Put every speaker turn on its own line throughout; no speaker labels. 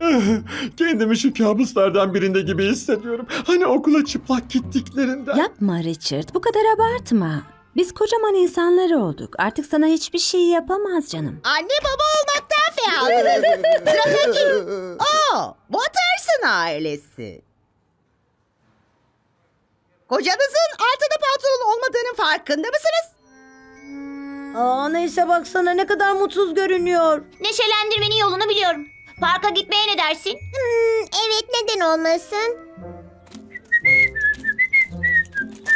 Kendimi şu kabuslardan birinde gibi hissediyorum. Hani okula çıplak gittiklerinde.
Yapma Richard, bu kadar abartma. Biz kocaman insanlar olduk. Artık sana hiçbir şey yapamaz canım.
Anne baba olmaktan fealdınız. Sıradaki. Oo, Watterson ailesi. Kocanızın altında pantolon olmadığının farkında mısınız?
Aa neyse baksana ne kadar mutsuz görünüyor.
Neşelendirmenin yolunu biliyorum. Parka gitmeye ne dersin?
Hmm, evet neden olmasın?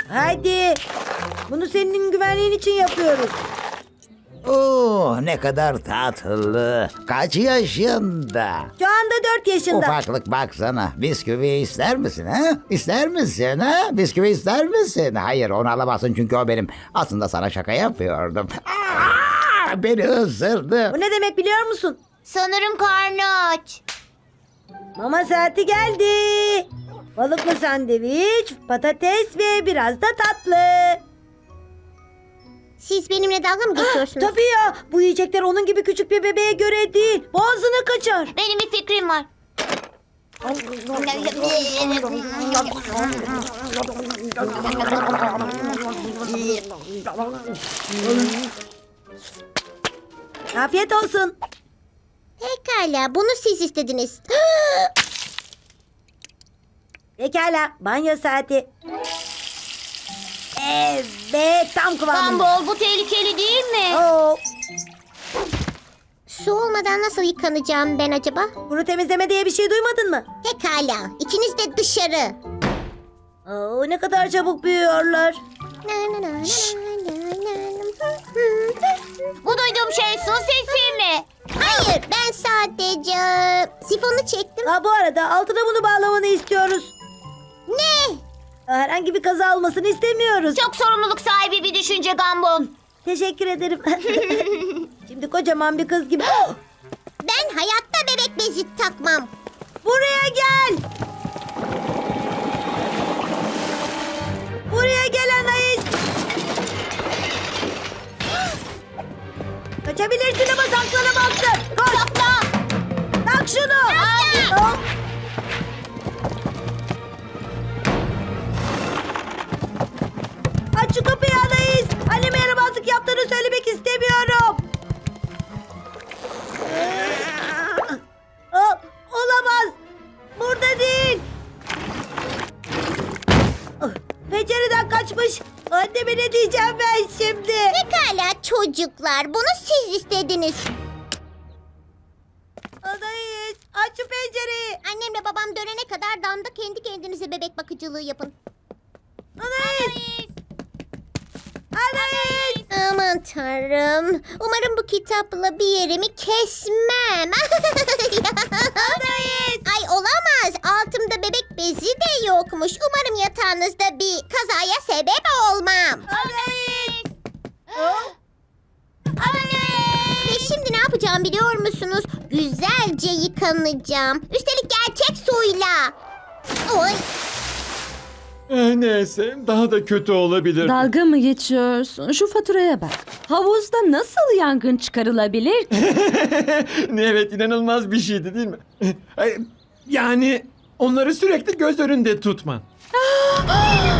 Haydi. Bunu senin güvenliğin için yapıyoruz.
Oo, ne kadar tatlı. Kaç yaşında?
Şu anda 4 yaşında.
Ufaklık baksana. Bisküvi ister misin ha? İster misin ha? Bisküvi ister misin? Hayır onu alamazsın çünkü o benim. Aslında sana şaka yapıyordum. Aa, beni ısırdı.
Bu ne demek biliyor musun?
Sanırım karnı aç.
Mama saati geldi. Balıklı sandviç, patates ve biraz da tatlı.
Siz benimle dalga mı geçiyorsunuz?
Tabii ya bu yiyecekler onun gibi küçük bir bebeğe göre değil. Boğazını kaçar.
Benim bir fikrim var.
Afiyet olsun.
Pekala bunu siz istediniz.
Pekala banyo saati. Evet tam kıvamında.
Gumball bu tehlikeli değil mi?
Oo,
Su olmadan nasıl yıkanacağım ben acaba?
bunu temizleme diye bir şey duymadın mı?
Pekala ikiniz de dışarı.
Oo, ne kadar çabuk büyüyorlar.
Bu duyduğum şey su
sadece sifonu çektim.
Ha, bu arada altına bunu bağlamanı istiyoruz.
Ne?
Herhangi bir kaza olmasını istemiyoruz.
Çok sorumluluk sahibi bir düşünce Gumball.
Teşekkür ederim. Şimdi kocaman bir kız gibi.
Ben hayatta bebek bezi takmam.
Buraya gel. Buraya gel Anais. Kaçabilirsin ama saklanamazsın. Koş.
Sakla.
Şunu. Hop. Aç şu kapıyı Anais. Anneme yaramazlık yaptığını söylemek istemiyorum. Olamaz. Burada değil. Ah, Pencereden kaçmış. Anneme ne diyeceğim ben şimdi?
Pekala çocuklar bunu siz istediniz.
Pencereyi.
Annemle babam dönene kadar damda kendi kendinize bebek bakıcılığı yapın.
Anais. Anais.
Aman tanrım. Umarım bu kitapla bir yerimi kesmem. Ay olamaz. Altımda bebek bezi de yokmuş. Umarım yatağınızda bir kazaya sebep olmam. Şimdi ne yapacağım biliyor musunuz? Güzelce yıkanacağım. Üstelik gerçek suyla. Oy.
Eh, neyse daha da kötü olabilir.
Dalga mı geçiyorsun? Şu faturaya bak. Havuzda nasıl yangın çıkarılabilir ki?
evet inanılmaz bir şeydi değil mi? Eh, Yani onları sürekli göz önünde tutman.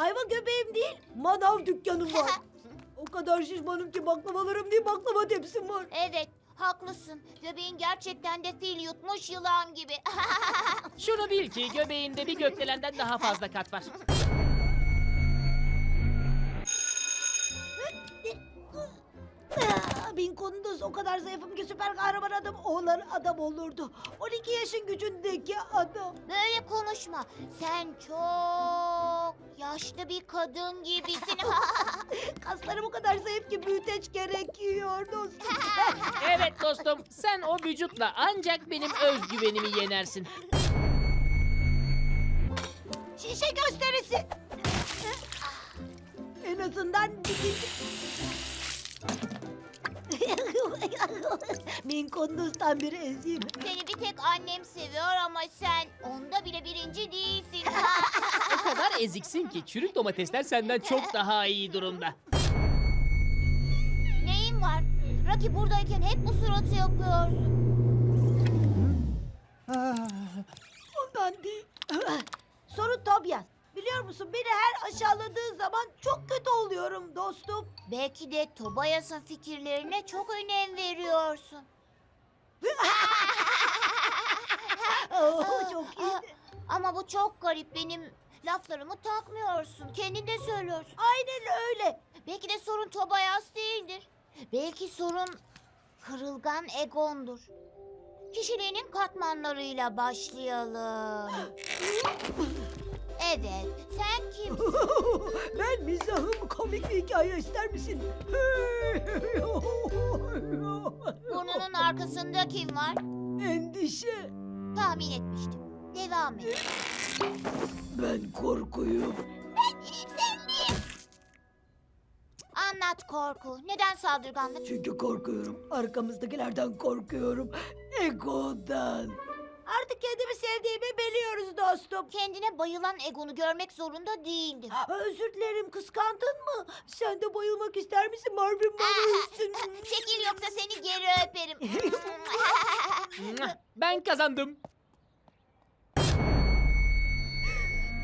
ayva göbeğim değil manav dükkanım var. o kadar şişmanım ki baklavalarım değil baklava tepsim var.
Evet, haklısın. Göbeğin gerçekten de fil yutmuş yılan gibi.
Şunu bil ki göbeğinde bir gökdelenden daha fazla kat var.
Bin Kunduz o kadar zayıfım ki süper kahraman adam oğlan adam olurdu. 12 yaşın gücündeki adam.
Böyle konuşma. Sen çok yaşlı bir kadın gibisin.
Kaslarım o kadar zayıf ki büyüteç gerekiyor dostum.
Evet dostum sen o vücutla ancak benim özgüvenimi yenersin.
Şişe gösterisi. En azından dikici. Bin Kunduz'dan bir eziyim.
Seni bir tek annem seviyor ama sen onda bile birinci değilsin.
O kadar eziksin ki çürük domatesler senden çok daha iyi durumda.
Neyin var? Rocky buradayken hep bu suratı yapıyorsun.
Ondan değil. Sorun Tobias. Biliyor musun beni her aşağıladığı zaman çok kötü oluyorum dostum.
Belki de Tobias'ın fikirlerine çok önem veriyorsun.
Oh, çok iyi.
Ama bu çok garip. Benim laflarımı takmıyorsun. Kendin de söylüyorsun.
Aynen öyle.
Belki de sorun Tobias değildir. Belki sorun kırılgan egondur. Kişiliğinin katmanlarıyla başlayalım. Evet, sen kimsin?
ben mizahım komik bir hikaye ister misin?
Burnunun arkasında kim var?
Endişe.
Tahmin etmiştim. Devam et.
Ben korkuyum.
Anlat korku. Neden saldırganlık?
Çünkü korkuyorum. Arkamızdakilerden korkuyorum. Ego'dan. Kendimi sevdiğimi biliyoruz dostum.
Kendine bayılan egonu görmek zorunda değildim.
Özür dilerim kıskandın mı? Sen de bayılmak ister misin Marvin Marvin?
Çekil yoksa seni geri öperim.
Ben kazandım.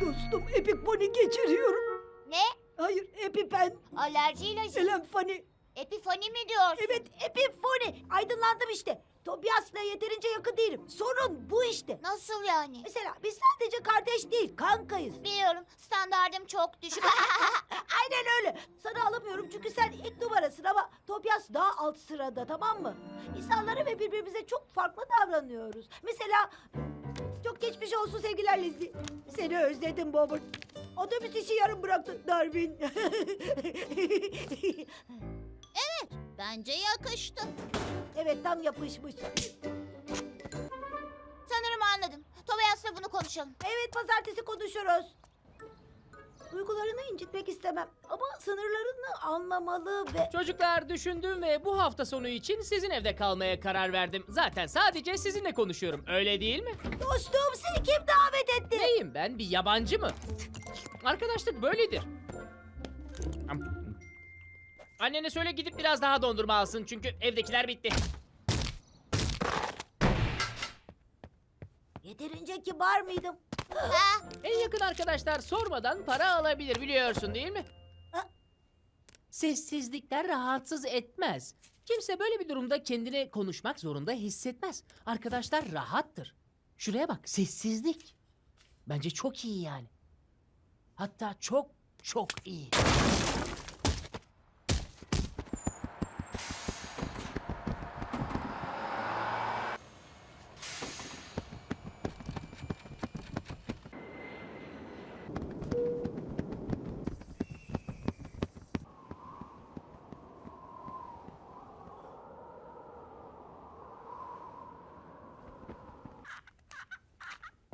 dostum epiponi geçiriyorum.
ne?
Hayır epipen.
Alerji ilacı.
Selamfani.
Epifani mi diyorsun?
Evet epifoni. Aydınlandım işte. Tobias'la yeterince yakın değilim. Sorun bu işte.
Nasıl yani?
Mesela biz sadece kardeş değil kankayız.
Biliyorum standardım çok düşük.
Aynen öyle. Sana alamıyorum çünkü sen ilk numarasın ama Tobias daha alt sırada tamam mı? İnsanlara ve birbirimize çok farklı davranıyoruz. Mesela çok geçmiş olsun sevgiler Lizzie. Seni özledim Bobert. Otobüs işi yarım bıraktı Darwin.
Bence yakıştı.
Evet tam yapışmış.
Sanırım anladım. Tobias'la bunu konuşalım.
Evet pazartesi konuşuruz. Duygularını incitmek istemem ama sınırlarını anlamalı ve...
Çocuklar düşündüm ve bu hafta sonu için sizin evde kalmaya karar verdim. Zaten sadece sizinle konuşuyorum. Öyle değil mi?
Dostum seni kim davet etti?
Neyim ben? Bir yabancı mı? Arkadaşlık böyledir. Annene söyle gidip biraz daha dondurma alsın çünkü evdekiler bitti.
Yeterince kibar mıydım?
Ha?
En yakın arkadaşlar sormadan para alabilir biliyorsun değil mi?
Ha?
Sessizlikler rahatsız etmez. Kimse böyle bir durumda kendini konuşmak zorunda hissetmez. Arkadaşlar rahattır. Şuraya bak sessizlik. Bence çok iyi yani. Hatta çok çok iyi.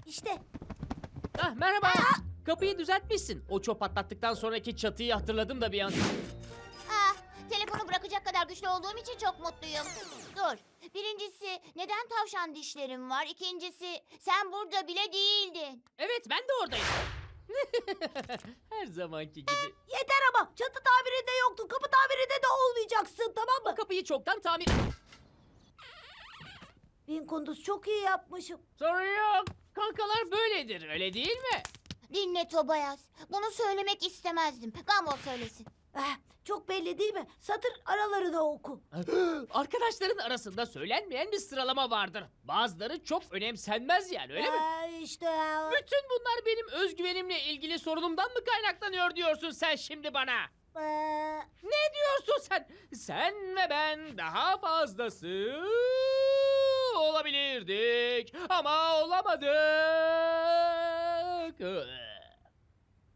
İşte
Ah merhaba. Kapıyı düzeltmişsin. O çöp patlattıktan sonraki çatıyı hatırladım da bir an.
Ah, telefonu bırakacak kadar güçlü olduğum için çok mutluyum. Dur. Birincisi neden tavşan dişlerim var? İkincisi sen burada bile değildin.
Evet ben de oradayım. Her zamanki gibi.
yeter ama çatı tamirinde yoktu. Kapı tamirinde de olmayacaksın tamam
O
mı?
kapıyı çoktan tamir...
Bin kunduz çok iyi yapmışım.
Sorun yok. Kankalar böyledir öyle değil mi?
Dinle Tobias. Bunu söylemek istemezdim. Gumball söylesin.
Eh, çok belli değil mi? Satır aralarını oku.
Arkadaşların arasında söylenmeyen bir sıralama vardır. Bazıları çok önemsenmez yani öyle mi?
Eh, işte eh,
Bütün bunlar benim özgüvenimle ilgili sorunumdan mı kaynaklanıyor diyorsun sen şimdi bana?
eh,
Ne diyorsun sen? Sen ve ben daha fazlası olabilirdik ama olamadık.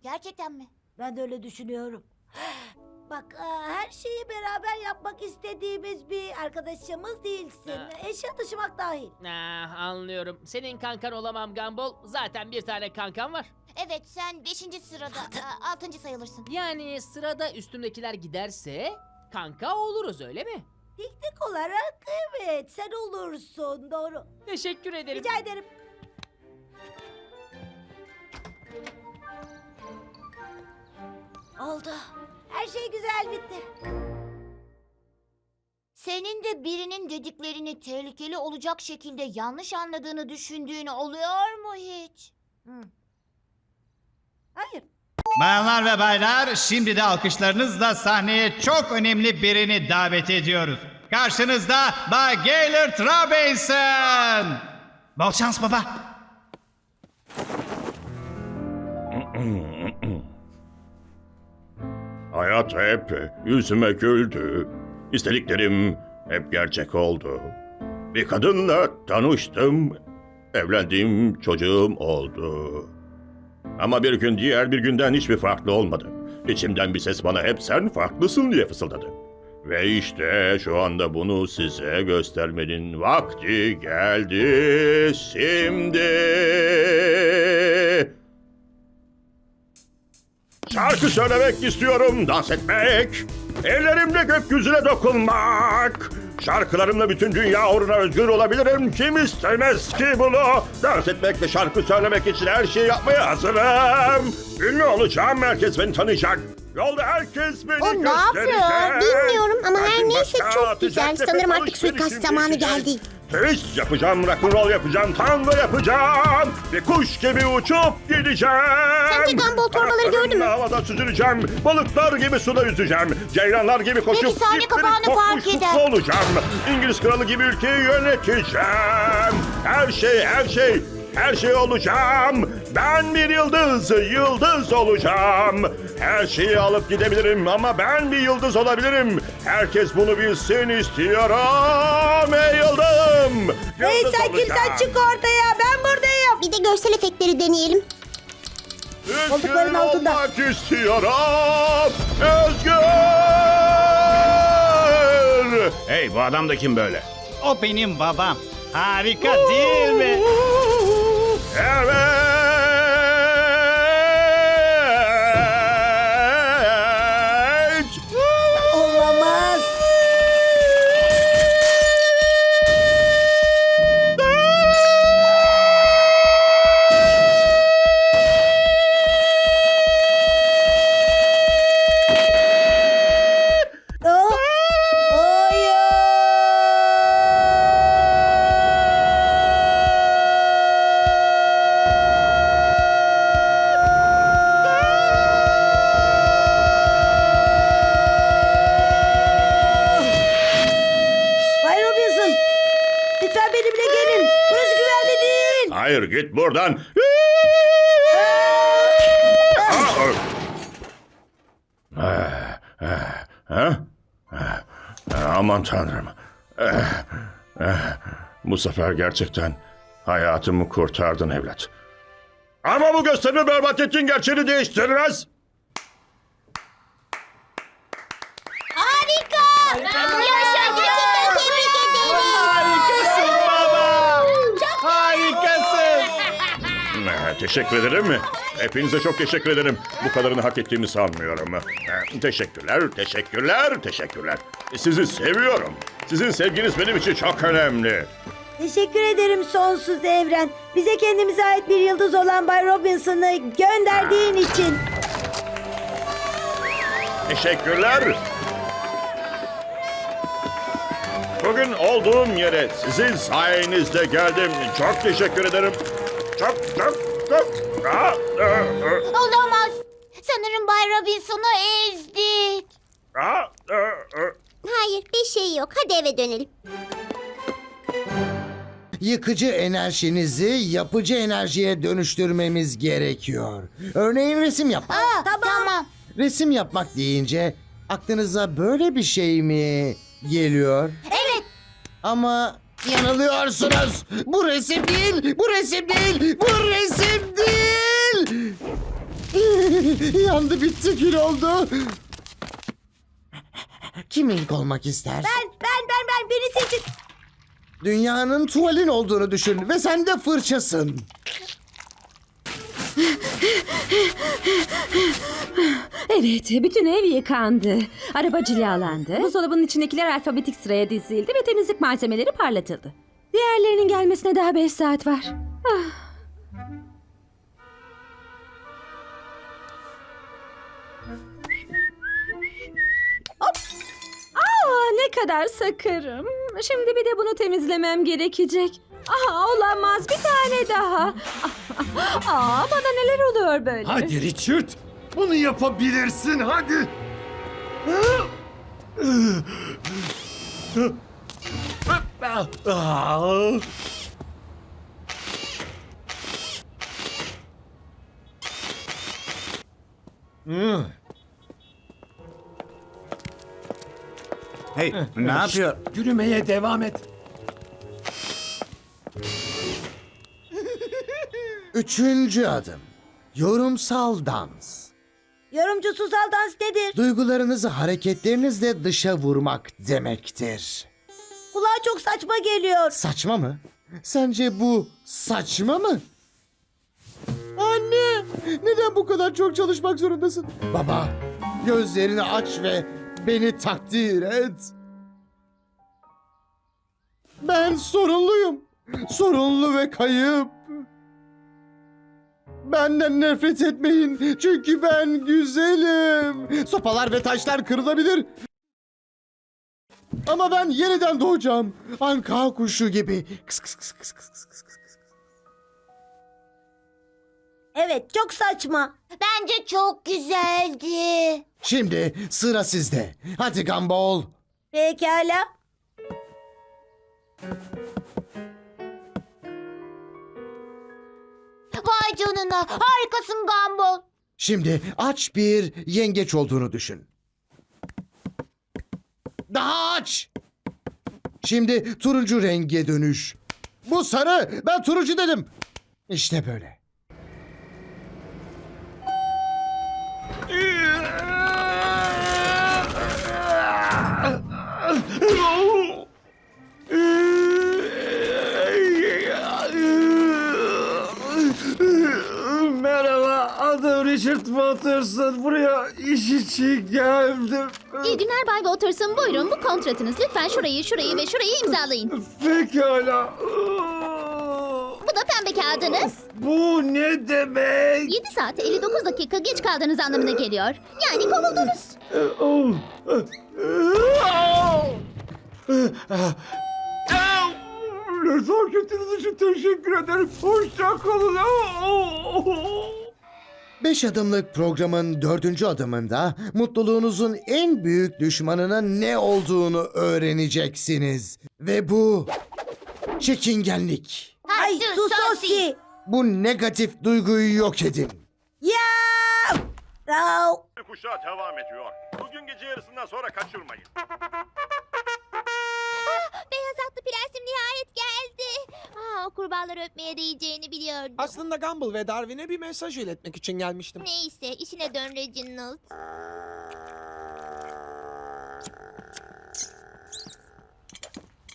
Gerçekten mi?
ben de öyle düşünüyorum. Bak eh, her şeyi beraber yapmak istediğimiz bir arkadaşımız değilsin.
Ha.
Eşya taşımak dahil.
Ah, anlıyorum. Senin kankan olamam Gumball. Zaten bir tane kankan var.
Evet sen beşinci sırada, aa, altıncı sayılırsın.
Yani sırada üstümdekiler giderse kanka oluruz öyle mi?
Teknik olarak evet sen olursun doğru.
Teşekkür ederim.
Rica ederim. Oldu. Her şey güzel bitti.
Senin de birinin dediklerini tehlikeli olacak şekilde yanlış anladığını düşündüğün oluyor mu hiç?
Hayır.
Bayanlar ve baylar, şimdi de alkışlarınızla sahneye çok önemli birini davet ediyoruz. Karşınızda Bay Gaylord Robinson. Bol şans baba.
Hayat hep yüzüme güldü. İstediklerim hep gerçek oldu. Bir kadınla tanıştım. Evlendim, çocuğum oldu. Ama bir gün diğer bir günden hiçbir farklı olmadı. İçimden bir ses bana hep sen farklısın diye fısıldadı. Ve işte şu anda bunu size göstermenin vakti geldi şimdi. Şarkı söylemek istiyorum, dans etmek. Ellerimle gökyüzüne dokunmak. Şarkılarımla bütün dünya uğruna özgür olabilirim. Kim istemez ki bunu? Dans etmek ve şarkı söylemek için her şeyi yapmaya hazırım. Ünlü olacağım, herkes beni tanıyacak. Yolda herkes beni
O ne
gösterecek.
yapıyor bilmiyorum ama her
Kalbim
neyse
başka
çok
atacak,
güzel.
nefes
Sanırım artık
alışverişim
suikast zamanı
değişecek.
geldi.
Twist yapacağım, rock'n'roll yapacağım, tango yapacağım. Ve kuş gibi uçup gideceğim.
Sence Gumball torbaları gördün mü?
Havada süzüleceğim. Balıklar gibi suda yüzeceğim. Ceylanlar gibi koşup
Belki sahne kapağını
kokmuş
eder.
mutlu olacağım. İngiliz kralı gibi ülkeyi yöneteceğim. Her şey, her şey, her şey olacağım. Ben bir yıldız, yıldız olacağım. Her şeyi alıp gidebilirim ama ben bir yıldız olabilirim. Herkes bunu bilsin istiyorum. Ey yıldızım.
Hey
Yıldız
sen kimsen çık ortaya ben buradayım.
Bir de görsel efektleri deneyelim.
Koltukların
Özgür
altında.
olmak istiyorum. Özgür. Hey bu adam da kim böyle?
O benim babam. Harika değil mi?
Evet. Git buradan. Aman tanrım. Bu sefer gerçekten hayatımı kurtardın evlat. Ama bu gösterimi berbat ettiğin gerçeğini değiştirmez.
Harika! Yaşa gerçekten tebrik ederiz.
Harikasın baba. Harikasın.
Eh, Teşekkür ederim. Hepinize çok teşekkür ederim. Bu kadarını hak ettiğimi sanmıyorum. Eh, Teşekkürler, teşekkürler, teşekkürler. Sizi seviyorum. Sizin sevginiz benim için çok önemli.
Teşekkür ederim sonsuz evren. Bize kendimize ait bir yıldız olan Bay Robinson'ı gönderdiğin için.
Teşekkürler. Bugün olduğum yere sizin sayenizde geldim. Çok teşekkür ederim. Çok, çok,
Olamaz. Sanırım Bay Robinson'u ezdik.
Hayır bir şey yok. Hadi eve dönelim.
Yıkıcı enerjinizi yapıcı enerjiye dönüştürmemiz gerekiyor. Örneğin resim yapmak.
Aa, tamam.
Resim yapmak deyince aklınıza böyle bir şey mi geliyor?
Evet.
Ama yanılıyorsunuz. Bu resim değil, bu resim değil, bu resim değil. Yandı bitti kül oldu. Kim ilk olmak ister?
Ben, ben, ben, ben. Beni seçin.
Dünyanın tuvalin olduğunu düşün ve sen de fırçasın.
Evet, bütün ev yıkandı. Araba cilalandı. Buzdolabının içindekiler alfabetik sıraya dizildi ve temizlik malzemeleri parlatıldı. Diğerlerinin gelmesine daha beş saat var. Ah. Hop. Aa, ne kadar sakarım. Şimdi bir de bunu temizlemem gerekecek. Aha olamaz bir tane daha. Aa bana neler oluyor böyle?
Hadi Richard. Bunu yapabilirsin hadi.
Hey ne yapıyor?
Yürümeye devam et.
Üçüncü adım. Yorumsal dans.
Yorumcusuzal dans nedir?
Duygularınızı hareketlerinizle dışa vurmak demektir.
Kulağa çok saçma geliyor.
Saçma mı? Sence bu saçma mı? Anne! Neden bu kadar çok çalışmak zorundasın? Baba, gözlerini aç ve beni takdir et. Ben sorunluyum. Sorunlu ve kayıp. Benden nefret etmeyin. Çünkü ben güzelim. Sopalar ve taşlar kırılabilir. Ama ben yeniden doğacağım. Anka kuşu gibi. Kıs kıs kıs kıs kıs kıs kıs.
Evet çok saçma.
Bence çok güzeldi.
Şimdi sıra sizde. Hadi Gumball.
Pekala.
Canına harikasın Gumball.
Şimdi aç bir yengeç olduğunu düşün. Daha aç. Şimdi turuncu renge dönüş. Bu sarı. Ben turuncu dedim. İşte böyle.
İçin geldim.
İyi günler Bay Watterson. Buyurun bu kontratınız. Lütfen şurayı, şurayı ve şurayı imzalayın.
Pekala.
Bu da pembe kağıdınız.
Bu ne demek?
7 saat 59 dakika geç kaldığınız anlamına geliyor. Yani kovuldunuz.
Nezaketiniz için teşekkür ederim. Hoşça kalın.
Beş adımlık programın dördüncü adımında mutluluğunuzun en büyük düşmanının ne olduğunu öğreneceksiniz. Ve bu çekingenlik.
Ay susosi.
Bu negatif duyguyu yok edin.
Ya! Au.
Kuşağı devam ediyor. Bugün gece yarısından sonra kaçırmayın.
Beyaz atlı prensim nihayet geldi. Aa, o kurbağaları öpmeye değeceğini biliyordum.
Aslında Gumball ve Darwin'e bir mesaj iletmek için gelmiştim.
Neyse işine dön Reginald.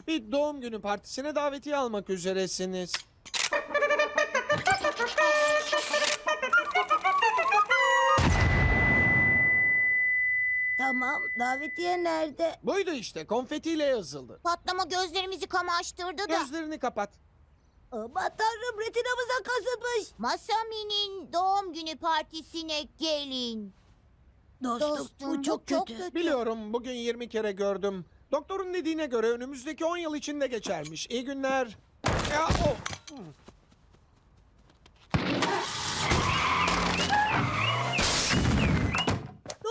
Bir doğum günü partisine davetiye almak üzeresiniz.
Davetiye nerede?
Buydu işte konfetiyle yazıldı.
Patlama gözlerimizi kamaştırdı da.
Gözlerini kapat.
Aman tanrım retinamıza kazınmış.
Masami'nin doğum günü partisine gelin.
Dostum, bu çok, kötü.
Biliyorum bugün 20 kere gördüm. Doktorun dediğine göre önümüzdeki 10 yıl içinde geçermiş. İyi günler. Ya, o.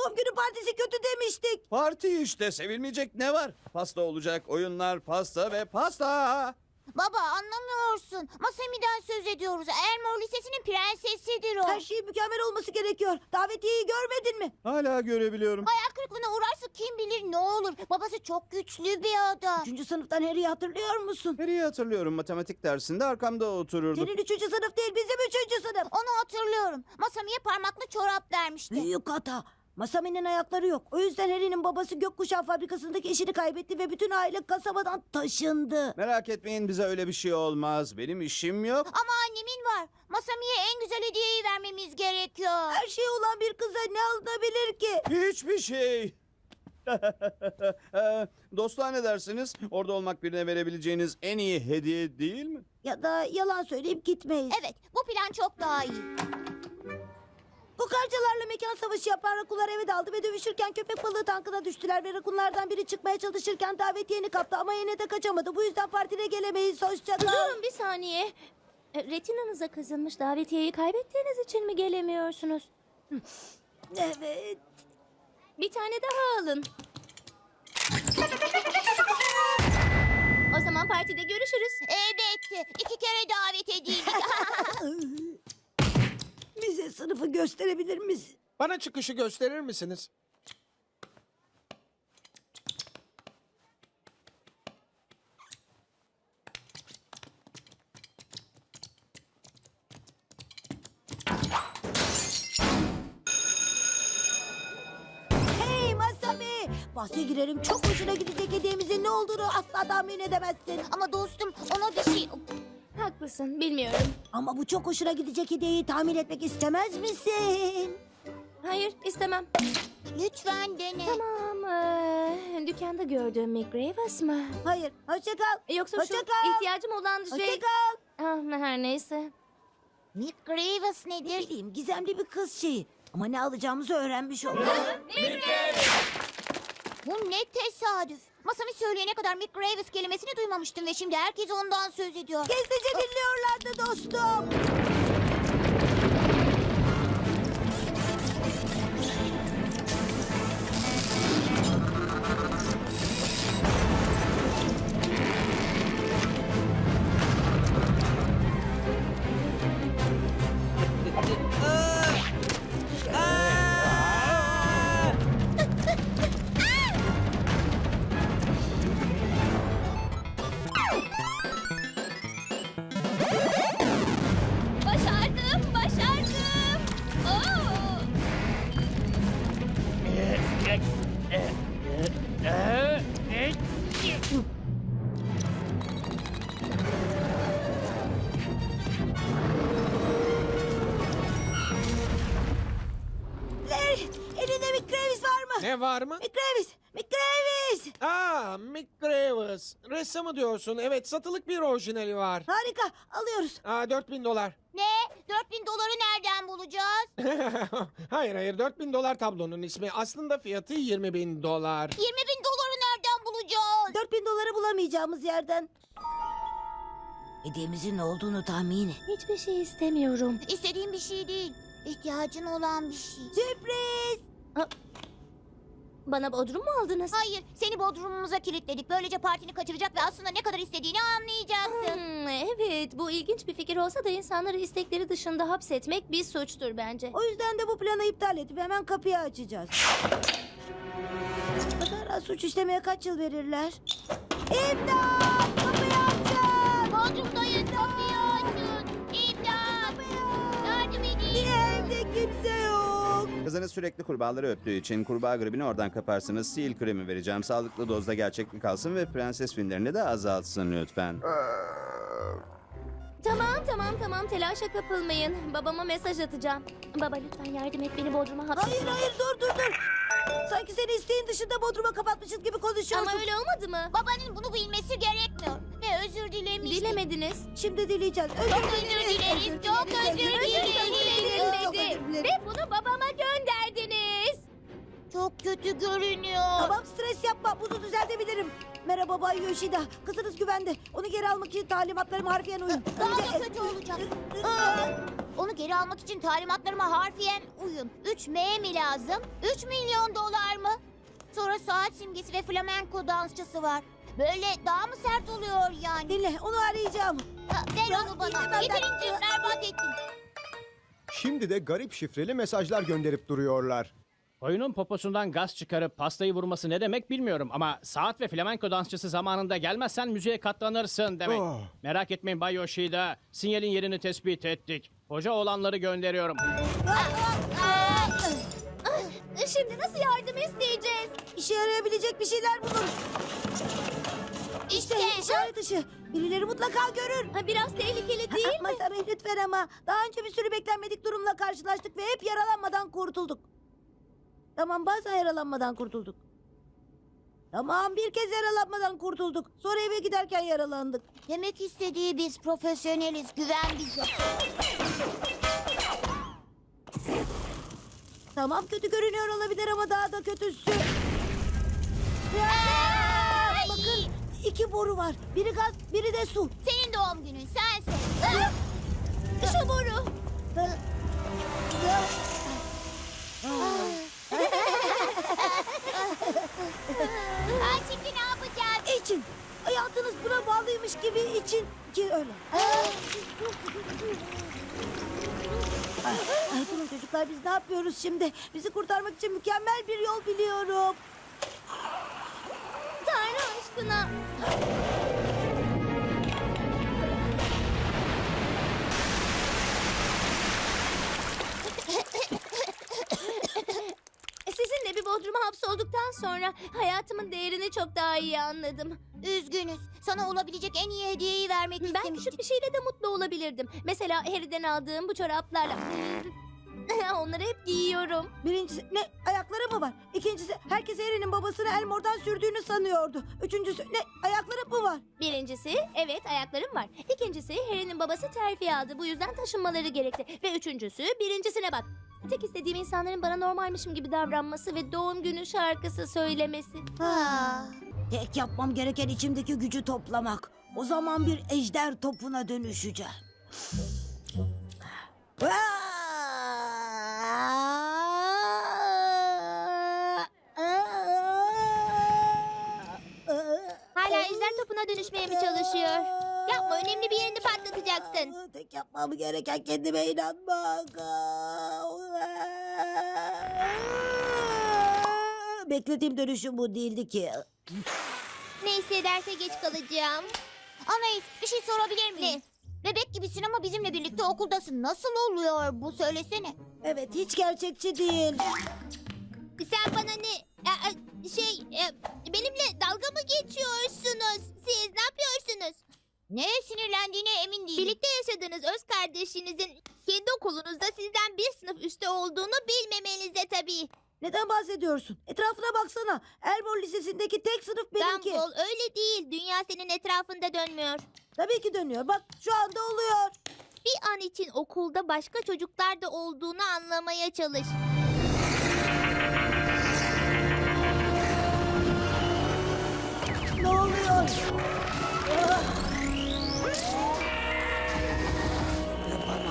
Doğum günü partisi kötü demiştik.
Parti işte sevilmeyecek ne var? Pasta olacak, oyunlar, pasta ve pasta.
Baba anlamıyorsun. Masami'den söz ediyoruz. Elmore Lisesi'nin prensesidir o.
Her şeyin mükemmel olması gerekiyor. Davetiyeyi görmedin mi?
Hala görebiliyorum.
Hayal kırıklığına uğrarsa kim bilir ne olur. Babası çok güçlü bir adam.
Üçüncü sınıftan Harry'i hatırlıyor musun?
Harry'i hatırlıyorum matematik dersinde arkamda otururdu.
Senin üçüncü sınıf değil bizim üçüncü sınıf.
Onu hatırlıyorum. Masami'ye parmaklı çorap vermişti.
Büyük hata. Masami'nin ayakları yok. O yüzden Harry'nin babası gökkuşağı fabrikasındaki işini kaybetti ve bütün aile kasabadan taşındı.
Merak etmeyin bize öyle bir şey olmaz. Benim işim yok.
Ama annemin var. Masami'ye en güzel hediyeyi vermemiz gerekiyor.
Her şey olan bir kıza ne alınabilir ki?
Hiçbir şey. Ee, Dostlar ne dersiniz? Orada olmak birine verebileceğiniz en iyi hediye değil mi?
Ya da yalan söyleyip gitmeyiz.
Evet bu plan çok daha iyi.
Kokarcalarla mekan savaşı yapan rakunlar eve daldı ve dövüşürken köpek balığı tankına düştüler ve rakunlardan biri çıkmaya çalışırken davetiyeni kaptı ama yine de kaçamadı. Bu yüzden partine gelemeyiz. Hoşça kal.
Durun bir saniye. E, Retinanıza kazınmış davetiyeyi kaybettiğiniz için mi gelemiyorsunuz?
Evet.
Bir tane daha alın. O zaman partide görüşürüz.
Elbette. İki kere davet edildik.
Bize sınıfı gösterebilir misin?
Bana çıkışı gösterir misiniz?
Hey Masami! Bahse girerim çok hoşuna gidecek hediyemizin ne olduğunu asla tahmin edemezsin.
Ama dostum ona bir şey...
Haklısın, bilmiyorum.
Ama bu çok hoşuna gidecek hediyeyi tahmin etmek istemez misin?
Hayır, istemem.
Lütfen dene.
Tamam, eee, dükkanda gördüğüm Mick Gravas mı?
Hayır. Hoşça kal.
Yoksa
Hoşça
şu
kal.
ihtiyacım olan şey...
Hoşça kal.
Ah, her neyse.
Mick Graves
Ne
nedir?
bileyim gizemli bir kız şeyi. Ama ne alacağımızı öğrenmiş olduk.
Bu ne tesadüf. Masami söyleyene kadar Mick Graves kelimesini duymamıştım ve şimdi herkes ondan söz ediyor.
Gizlice dinliyorlardı dostum. Var mı? Mick Graves.
Aa, Mick Graves. Ressamı diyorsun. Evet, satılık bir orijinali var.
Harika, alıyoruz.
Aa, 4000 dolar.
Ne? 4000 doları nereden bulacağız?
hayır hayır, 4000 dolar tablonun ismi. Aslında fiyatı 20 bin dolar.
20 bin doları nereden bulacağız?
4000 doları bulamayacağımız yerden. Hediyemizin ne olduğunu tahmin et.
Hiçbir şey istemiyorum.
İstediğim bir şey değil. İhtiyacın olan bir şey.
Sürpriz.
Bana bodrum mu aldınız?
Hayır, seni bodrumumuza kilitledik. Böylece partini kaçıracak ve aslında ne kadar istediğini anlayacaksın.
Hmm, evet, bu ilginç bir fikir olsa da insanları istekleri dışında hapsetmek bir suçtur bence.
O yüzden de bu planı iptal edip hemen kapıyı açacağız. Kadar suç işlemeye kaç yıl verirler? İmdat! Kapıyı açın!
Bodrumdayız, kapıyı
Kızınız sürekli kurbağaları öptüğü için kurbağa gribini oradan kaparsınız. Sil kremi vereceğim. Sağlıklı dozda gerçeklik kalsın ve prenses filmlerini de azaltsın lütfen.
Tamam, tamam, tamam. Telaşa kapılmayın. Babama mesaj atacağım. Baba lütfen yardım et beni bodruma hapset.
Hayır hayır dur dur dur. Sanki seni isteğin dışında bodruma kapatmışız gibi konuşuyorsun.
Ama öyle olmadı mı?
Babanın bunu bilmesi gerekmiyor. Ve özür dilemişti.
Dilemediniz.
Şimdi dileyeceğiz. Özür
Çok özür dileriz, çok özür dileriz.
Çok özür dilerim.
Ve bunu babama.
Çok kötü görünüyor.
Tamam stres yapma bunu düzeltebilirim. Merhaba Bay Yoshida. Kızınız güvende. Onu geri almak için talimatlarıma harfiyen uyun.
Daha
Önce-
da kötü olacak. Aa, Onu geri almak için talimatlarıma harfiyen uyun. 3 M mi lazım? 3 milyon dolar mı? Sonra saat simgesi ve flamenko dansçısı var. Böyle daha mı sert oluyor yani?
Dinle onu arayacağım.
Ha, ver onu bana. Yeterince berbat ettin.
Şimdi de garip şifreli mesajlar gönderip duruyorlar.
Koyunun poposundan gaz çıkarıp pastayı vurması ne demek bilmiyorum ama saat ve flamenko dansçısı zamanında gelmezsen müziğe katlanırsın demek.
Oh.
Merak etmeyin Bay Yoshida, sinyalin yerini tespit ettik. Koca olanları gönderiyorum.
Şimdi nasıl yardım isteyeceğiz?
İşe yarayabilecek bir şeyler bulun.
İşte.
İşaret ışığı. Birileri mutlaka görür.
Ha, Biraz tehlikeli değil mi?
Masami lütfen ama. Daha önce bir sürü beklenmedik durumla karşılaştık ve hep yaralanmadan kurtulduk. Tamam bazen yaralanmadan kurtulduk. Tamam bir kez yaralanmadan kurtulduk. Sonra eve giderken yaralandık.
Demek istediği biz profesyoneliz. Güven bize.
Tamam kötü görünüyor olabilir ama daha da kötüsü. Ya! Bakın iki boru var. Biri gaz, biri de su.
Senin doğum günün sensin.
Şu boru.
Aa, şimdi ne yapacağız?
İçin. Hayatınız buna bağlıymış gibi için. Ki öyle. Ay, ay durun çocuklar biz ne yapıyoruz şimdi? Bizi kurtarmak için mükemmel bir yol biliyorum.
Tanrı aşkına. Sizinle bir bodruma hapsolduktan sonra hayatımın değerini çok daha iyi anladım.
Üzgünüz. Sana olabilecek en iyi hediyeyi vermek
Ben
istemiştik.
küçük bir şeyle de mutlu olabilirdim. Mesela Harry'den aldığım bu çoraplarla. Onları hep giyiyorum.
Birincisi ne ayakları mı var? İkincisi herkes Harry'nin babasını Elmore'dan sürdüğünü sanıyordu. Üçüncüsü ne ayakları mı var?
Birincisi evet ayaklarım var. İkincisi Harry'nin babası terfi aldı. Bu yüzden taşınmaları gerekti. Ve üçüncüsü birincisine bak. Tek istediğim insanların bana normalmişim gibi davranması ve doğum günü şarkısı söylemesi.
Ah.
Tek yapmam gereken içimdeki gücü toplamak. O zaman bir ejder topuna dönüşeceğim.
Hala ejder topuna dönüşmeye mi çalışıyor? Yapma önemli bir yerini patlatacaksın.
Tek yapmam gereken kendime inanmak. Beklediğim dönüşüm bu değildi ki.
Ne hissederse geç kalacağım. Anais bir şey sorabilir miyim? Bebek gibisin ama bizimle birlikte okuldasın. Nasıl oluyor bu söylesene.
Evet hiç gerçekçi değil.
Sen bana ne? şey benimle dalga mı geçiyorsunuz? Siz ne yapıyorsunuz? Neye sinirlendiğine emin değilim.
Birlikte yaşadığınız öz kardeşinizin kendi okulunuzda sizden bir sınıf üstte olduğunu bilmemenize tabii.
Neden bahsediyorsun? Etrafına baksana. Elmore Lisesi'ndeki tek sınıf benimki.
Gumball öyle değil. Dünya senin etrafında dönmüyor.
Tabii ki dönüyor. Bak şu anda oluyor.
Bir an için okulda başka çocuklar da olduğunu anlamaya çalış.
Ne oluyor?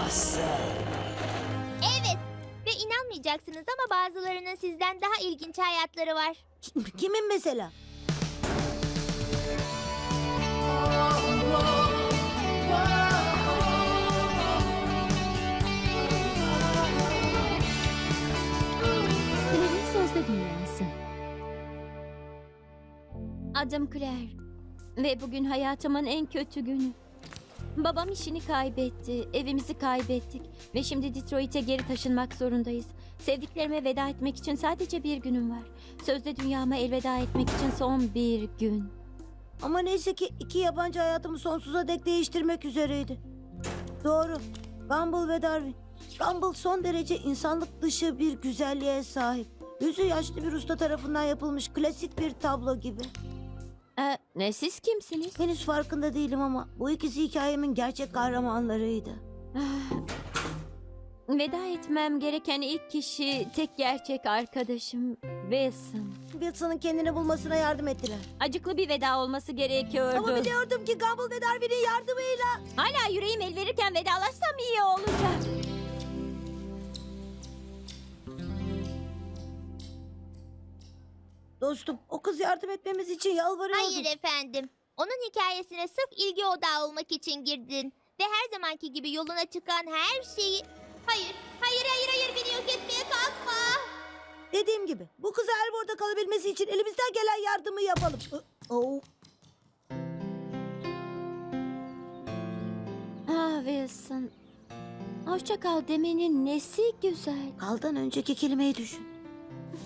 Yapamazsın.
Evet. Ve inanmayacaksınız ama bazılarının sizden daha ilginç hayatları var.
Kimin mesela?
Claire'in sözde dünyası.
Adım Claire. Ve bugün hayatımın en kötü günü. Babam işini kaybetti, evimizi kaybettik ve şimdi Detroit'e geri taşınmak zorundayız. Sevdiklerime veda etmek için sadece bir günüm var. Sözde dünyama elveda etmek için son bir gün.
Ama neyse ki iki yabancı hayatımı sonsuza dek değiştirmek üzereydi. Doğru. Gumball ve Darwin. Gumball son derece insanlık dışı bir güzelliğe sahip. Yüzü yaşlı bir usta tarafından yapılmış klasik bir tablo gibi.
Ee, ne siz kimsiniz?
Henüz farkında değilim ama bu ikisi hikayemin gerçek kahramanlarıydı.
Veda etmem gereken ilk kişi tek gerçek arkadaşım Wilson.
Wilson'ın kendini bulmasına yardım ettiler.
Acıklı bir veda olması gerekiyordu.
Ama biliyordum ki Gumball ve Darwin'in yardımıyla.
Hala yüreğim el verirken vedalaşsam iyi olacak.
Dostum o kız yardım etmemiz için yalvarıyordu.
Hayır efendim. Onun hikayesine sırf ilgi odağı olmak için girdin. Ve her zamanki gibi yoluna çıkan her şeyi... Hayır, hayır, hayır, hayır beni yok etmeye kalkma.
Dediğim gibi bu kızı Elmore'da kalabilmesi için elimizden gelen yardımı yapalım. Ö- Oh.
Ah Wilson. Hoşça kal demenin nesi güzel.
Kaldan önceki kelimeyi düşün.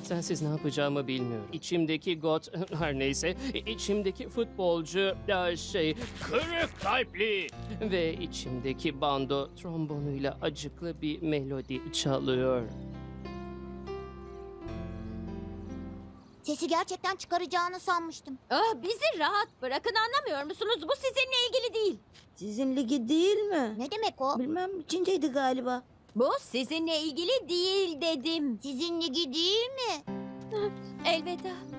Sensiz ne yapacağımı bilmiyorum. İçimdeki got her neyse içimdeki futbolcu ya şey kırık kalpli ve içimdeki bando trombonuyla acıklı bir melodi çalıyor.
Sesi gerçekten çıkaracağını sanmıştım.
Ah bizi rahat bırakın anlamıyor musunuz? Bu sizinle ilgili değil.
Sizin ligi değil mi?
Ne demek o?
Bilmem Çinceydi galiba.
Bu sizinle ilgili değil dedim.
Sizinle değil mi?
Elveda.